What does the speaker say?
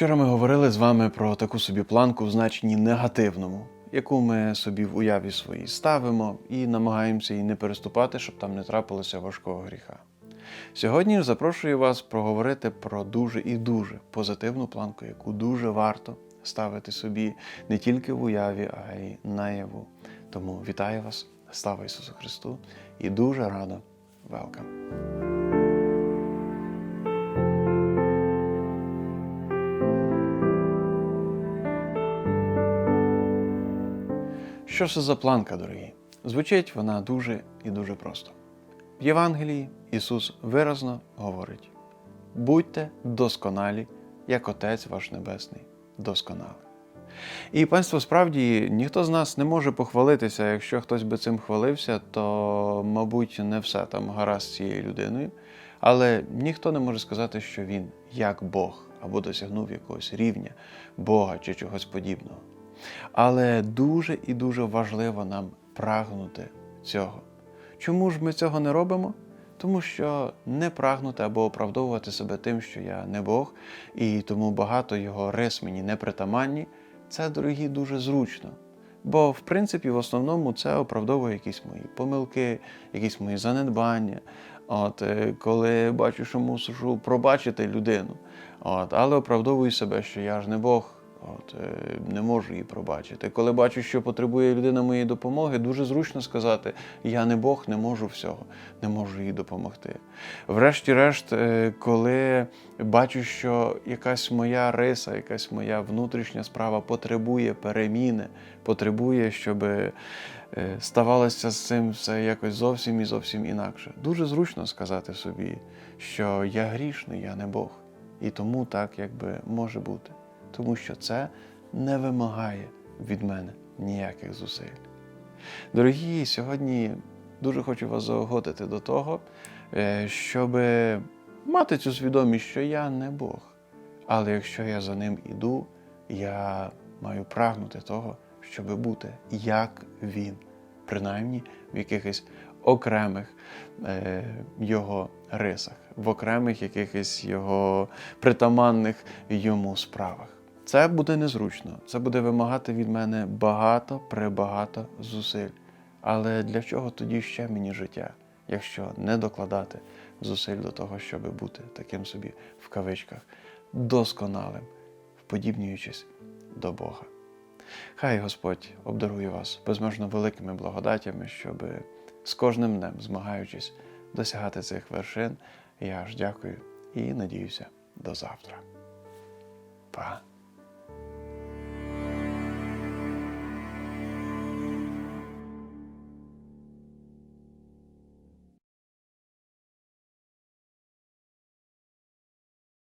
Вчора ми говорили з вами про таку собі планку в значенні негативному, яку ми собі в уяві своїй ставимо і намагаємося її не переступати, щоб там не трапилося важкого гріха. Сьогодні запрошую вас проговорити про дуже і дуже позитивну планку, яку дуже варто ставити собі не тільки в уяві, а й наяву. Тому вітаю вас, слава Ісусу Христу, і дуже радо велкам. Що це за планка, дорогі? Звучить вона дуже і дуже просто. В Євангелії Ісус виразно говорить: будьте досконалі, як Отець ваш Небесний досконалий. І панство, справді ніхто з нас не може похвалитися, якщо хтось би цим хвалився, то, мабуть, не все там гаразд з цією людиною. Але ніхто не може сказати, що він як Бог або досягнув якогось рівня Бога чи чогось подібного. Але дуже і дуже важливо нам прагнути цього. Чому ж ми цього не робимо? Тому що не прагнути або оправдовувати себе тим, що я не Бог, і тому багато його рис мені не це, дорогі, дуже зручно. Бо, в принципі, в основному це оправдовує якісь мої помилки, якісь мої занедбання. От, е, коли бачу, що мушу пробачити людину, от, але оправдовую себе, що я ж не Бог. От, е, не можу її пробачити. Коли бачу, що потребує людина моєї допомоги, дуже зручно сказати: я не Бог, не можу всього, не можу їй допомогти. Врешті-решт, е, коли бачу, що якась моя риса, якась моя внутрішня справа потребує переміни, потребує, щоб е, ставалося з цим все якось зовсім і зовсім інакше. Дуже зручно сказати собі, що я грішний, я не Бог. І тому так якби може бути тому що це не вимагає від мене ніяких зусиль. Дорогі, сьогодні дуже хочу вас заохотити до того, е, щоб мати цю свідомість, що я не Бог. Але якщо я за ним іду, я маю прагнути того, щоб бути як Він, принаймні в якихось окремих е, його рисах, в окремих якихось його притаманних йому справах. Це буде незручно, це буде вимагати від мене багато, пребагато зусиль. Але для чого тоді ще мені життя, якщо не докладати зусиль до того, щоб бути таким собі в кавичках досконалим, вподібнюючись до Бога? Хай Господь обдарує вас безмежно великими благодатями, щоб з кожним днем, змагаючись, досягати цих вершин. Я ж дякую і надіюся до завтра. Па!